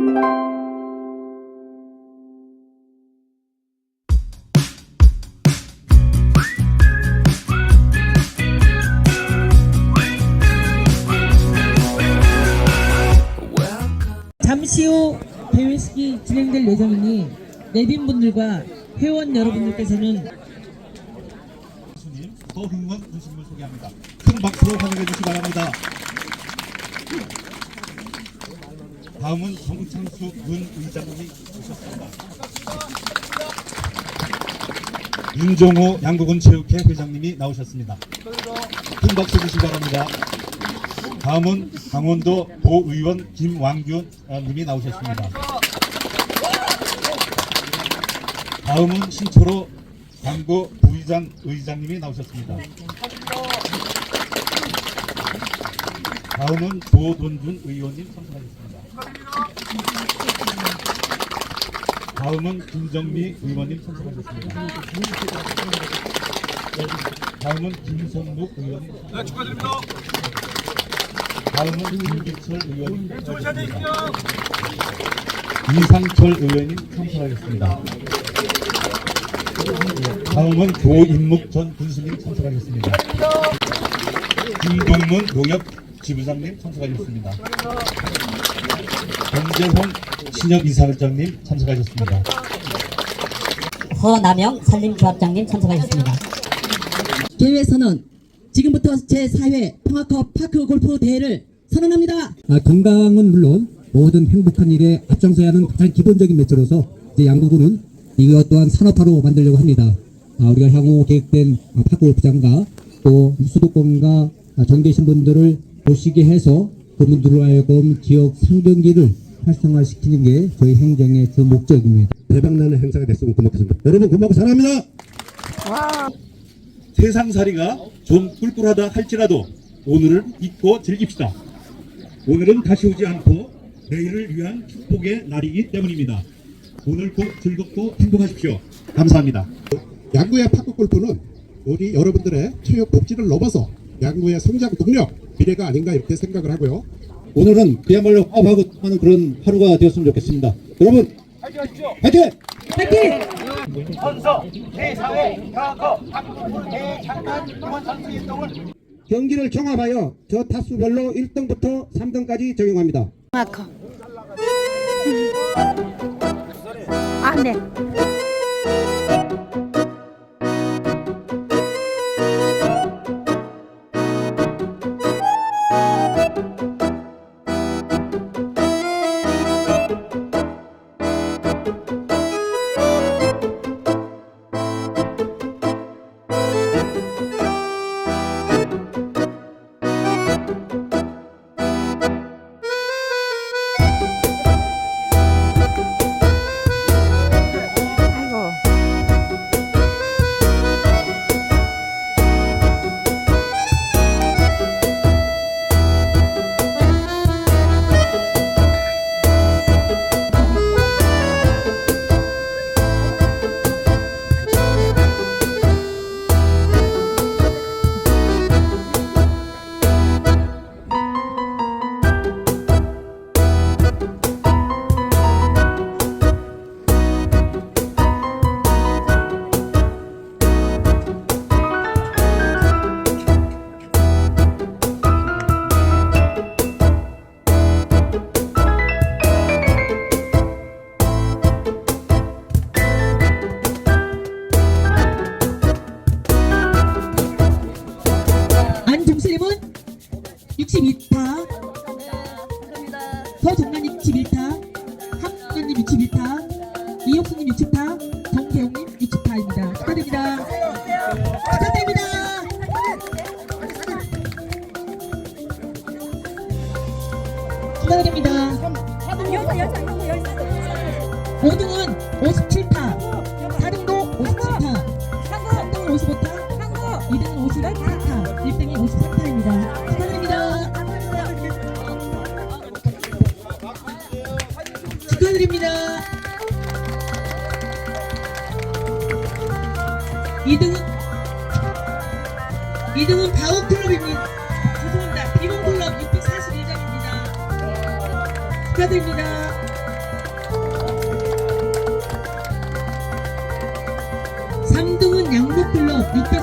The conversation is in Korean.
잠시 후 개회식이 진행될 예정이니 내빈 분들과 회원 여러분들께서는 교수님 허흥원 교수님을 소개합니다. 큰 박수로 환영해 주시기 바랍니다. 다음은 정창수 문 의장님이 오셨습니다. 윤종호 양국은 체육회 회장님이 나오셨습니다. 큰 박수 주시기 바랍니다. 다음은 강원도 도의원 김왕규 님이 나오셨습니다. 다음은 신초로 당구 부의장 의장님이 나오셨습니다. 다음은 조돈준 의원님 참석하셨습니다. 다음은 김정미 의원님 참석하셨습니다. 다음은 김성묵 의원님 네, 축하드립니다. 다음은 김기철 의원님 참석하셨습니다. 이상철 의원님 참석하겠습니다. 다음은 조인묵 전 군수님 참석하겠습니다. 김동문 농협 지부장님 참석하셨습니다. 권재홍 신협 이사장님 참석하셨습니다. 허남영 산림조합장님 참석하셨습니다. 개회 선언 지금부터 제4회 평화컵 파크 골프 대회를 선언합니다. 아, 건강은 물론 모든 행복한 일에 앞장서야 하는 가장 기본적인 매체로서 이제 양구군은 이것 또한 산업화로 만들려고 합니다. 아, 우리가 향후 계획된 아, 파크 골프장과 또 수도권과 아, 정계신 분들을 보시게 해서 그분들로 하여금 지역 상경기를 활성화시키는 게 저희 행정의 주 목적입니다. 대박나는 행사가 됐으면 고맙겠습니다. 여러분 고맙고 사랑합니다. 세상살이가 좀 꿀꿀하다 할지라도 오늘을 잊고 즐깁시다. 오늘은 다시 오지 않고 내일을 위한 축복의 날이기 때문입니다. 오늘 꼭 즐겁고 행복하십시오. 감사합니다. 양구의 파크 골프는 우리 여러분들의 체육 복지를 넘어서 양구의 성장 동력, 미래가 아닌가 이렇게 생각을 하고요. 오늘은 그야말로 화합하고 하는 그런 하루가 되었으면 좋겠습니다. 여러분 화이팅! 선서 제4회 평화컵 학부모 대회 장관 응원 선수 일동을 경기를 종합하여 저 타수별로 1등부터 3등까지 적용합니다. 마커. 아, 네. 62타, 서정란님 61타, 함정님 61타, 이옥수님 60타, 정대웅님 60타입니다. 축하드립니다. 축하드립니다. 축하드립니다. 5등은 57타, 4등도 57타, 3등은 55타, 2등은 54타, 2등은 2등은 바오클럽입니다. 죄송합니다. 비몽클럽 641장입니다. 축하드립니다. 3등은 양복클럽 600